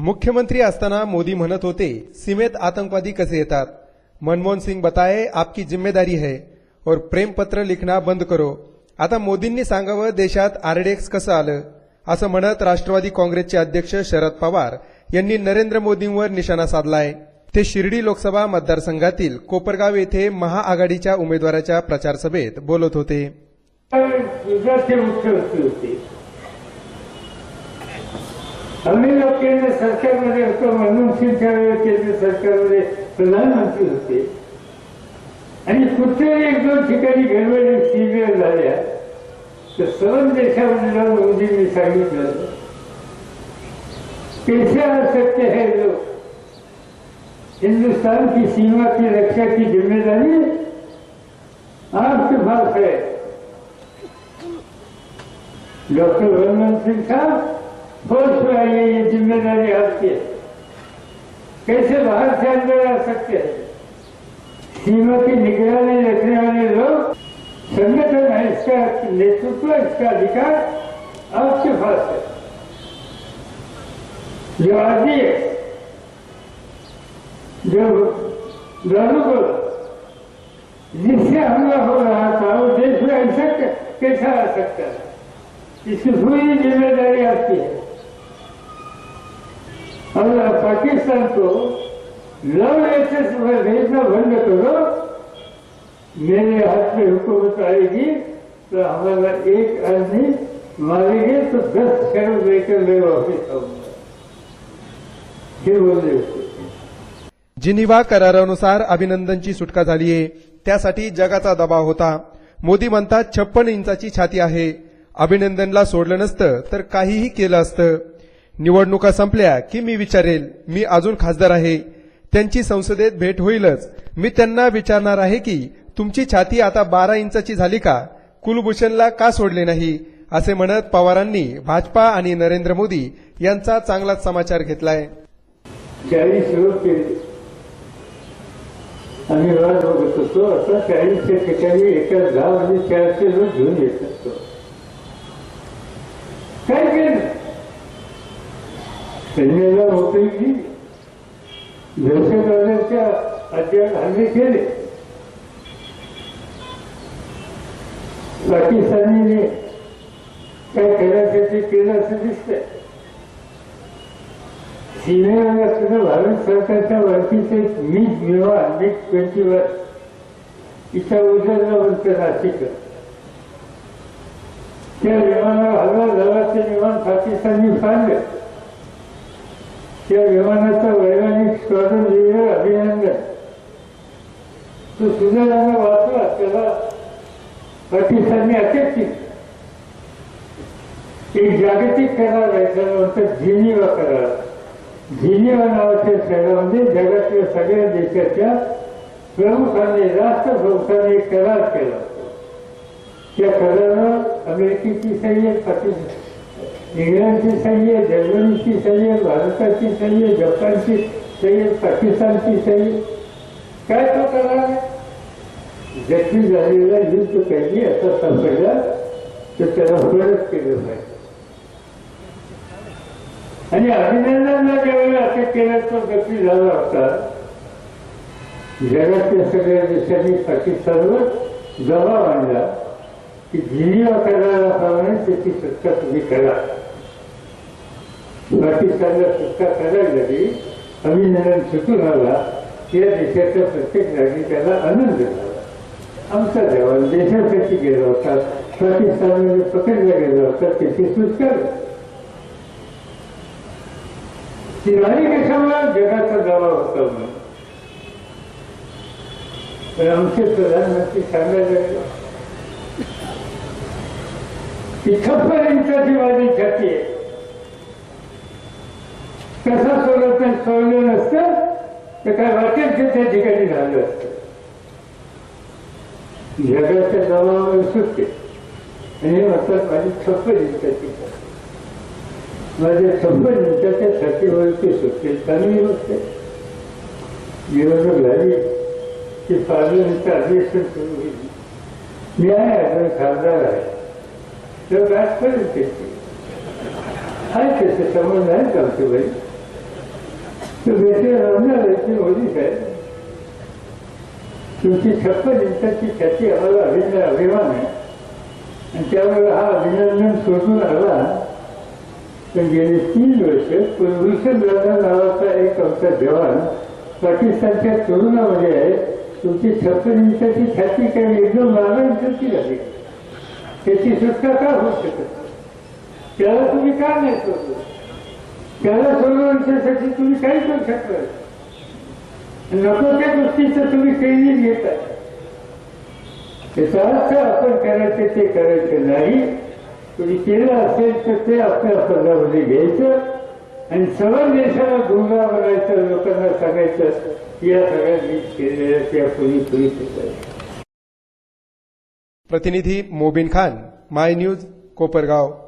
मुख्यमंत्री असताना मोदी म्हणत होते सीमेत आतंकवादी कसे येतात? मनमोहन सिंग बताए आपकी जिम्मेदारी है और प्रेम पत्र लिखना बंद करो. आता मोदींनी सांगावं देशात आरडीएक्स कसं आलं? असं म्हणत राष्ट्रवादी काँग्रेसचे अध्यक्ष शरद पवार यांनी नरेंद्र मोदींवर निशाणा साधलाय. ते शिर्डी लोकसभा मतदारसंघातील कोपरगाव येथे महाआघाडीच्या उमेदवाराच्या प्रचारसभेत बोलत होते. होते. आम्ही लोक केंद्र सरकारमध्ये होतो मनमोहन सिंगच्या वेळेस केंद्र सरकारमध्ये प्रधानमंत्री होते. आणि कुठेही एक दोन ठिकाणी गडबडी सीबीआय झाल्या तर सर्व देशामध्ये जाऊन मोदींनी सांगितलं कैसे आ सकते हैं लोग हिंदुस्तान की सीमा की रक्षा की जिम्मेदारी आपके पास है डॉक्टर मनमोहन सिंह साहब में आइए, ये ज़िम्मेदारी आपकी है। कैसे बाहर से अंदर आ सकते हैं? सीमा की निगरानी रखने वाले लोग संगठन है इसका नेतृत्व, इसका अधिकार आपके पास है। जो आदि है, जो दारूगोल जिससे हमला हो रहा था, वो देश में ऐसा कैसा आ सकता है? इसकी पूरी ज़िम्मेदारी आपकी है। और लव लेटर्स भेजना बंद करो मेरे हाथ में हुकूमत आएगी तो हमारा एक आदमी मारेंगे तो दस करोड़ लेकर मैं वापिस आऊंगा हे बोलले जिनिव्हा करारानुसार अभिनंदनची सुटका झालीये. त्यासाठी जगाचा दबाव होता. मोदी म्हणतात छप्पन इंचाची छाती आहे. अभिनंदनला सोडलं नसतं तर काहीही केलं असतं. निवडणुका संपल्या की मी विचारेल मी अजून खासदार आहे. त्यांची संसदेत भेट होईलच. मी त्यांना विचारणार आहे की तुमची छाती आता बारा इंचाची झाली का? कुलभूषणला का सोडले नाही? असे म्हणत पवारांनी भाजपा आणि नरेंद्र मोदी यांचा चांगलाच समाचार घेतलाय. चाळीस आम्ही वाट बघत चाळीसच्या ठिकाणी एका दहा म्हणजे चारशे लोक घेऊन येत असतो काय केलं सैन्याला होते की दहशतवाद्यांच्या अद्याप हल्ले केले. पाकिस्तानीने काय करायचं ते केलं असं दिसतंय सीमेवर असलेलं भारत सरकारच्या वरतीचे मीच विमान मिग ट्वेंटी वन इथं उजळलं म्हणतं नाशिक. त्या विमानावर हल्ला झाला ते विमान पाकिस्तानी फाडलं. त्या विमानाचा वैमानिक स्क्वॉड्रन लिडर अभिनंदन. तो सुदैवानं वाचला त्याला पाकिस्तानने अटक एक जागतिक करार आहे त्याला म्हणतात जिनिवा करार झिनिवा नावाच्या शहरामध्ये जगातल्या सगळ्या देशाच्या प्रमुखांनी राष्ट्रप्रमुखांनी एक करार केला. त्या करारावर अमेरिकेची सही पाकिस्तान इंग्लंडची सैन्य जर्मनीची सैन्य भारताची सैन्य जपानची सैन्य पाकिस्तानची सैन्य. काय तो करणार जखमी झालेला युद्ध कैदी असा सापडला तर त्याला परत केलं पाहिजे. आणि अभिनंदनला ज्यावेळेला अटक केलं तो जखमी झाला होता जगातल्या सगळ्या देशांनी पाकिस्तानवर दबाव आणला. की जिनिवा कराराप्रमाणे त्याची सुटका तुम्ही करा. पाकिस्तानला सुटका करायला लागली अभिनंदन सुटून आला या देशाच्या प्रत्येक नागरिकाला आनंद झाला. आमचा जवान देशासाठी गेला होता पाकिस्तानमध्ये पकडला गेला होता त्याची सुटका ती कशामुळे जगाचा दावा होता म्हणून? तर आमचे प्रधानमंत्री सांगायला इथपर्यंतची माझी छाती आहे. कसा सोडत नाही सोडलं नसतं तर काय वाटेल ते त्या ठिकाणी झालं असतं. जगाच्या दबावावर सुटते. आणि म्हणतात माझी छप्पन इंचाची माझ्या छप्पन इंचाच्या छातीवरती सुटते. चांगली गोष्ट निवडणूक झाली की पार्लमेंटचं अधिवेशन सुरू होईल. मी आहे अजून खासदार आहे. तर राजकारण त्याची आहे त्याचे संबंध आहेत आमचे बाई तर भेटे रमणार की मोदी साहेब तुमची छप्पन इंचाची ख्याती आम्हाला अभिनय अभिमान आहे आणि त्यामुळे हा अभिनंदन सोडून आला पण गेली तीन वर्ष कुलभूषण जाधव नावाचा एक आमचा जवान पाकिस्तानच्या तुरुणामध्ये आहे तुमची छप्पन इंचाची छाती काही एकदम बारा इंचाची झाली त्याची सुटका का होऊ शकत त्याला तुम्ही का नाही सोडलं? त्याला सोडवण्यासाठी तुम्ही काही करू शकता नको त्या गोष्टीचं तुम्ही ट्रेनिंग घेताय त्याचा अर्थ आपण करायचे ते करायचे नाही. तुम्ही केलं असेल तर ते आपल्या पदामध्ये घ्यायचं. आणि सर्व देशाला गुंगा बघायचं लोकांना सांगायचं या सगळ्या मी केलेल्या त्या कोणी कोणी प्रतिनिधी मोबिन खान माय न्यूज कोपरगाव.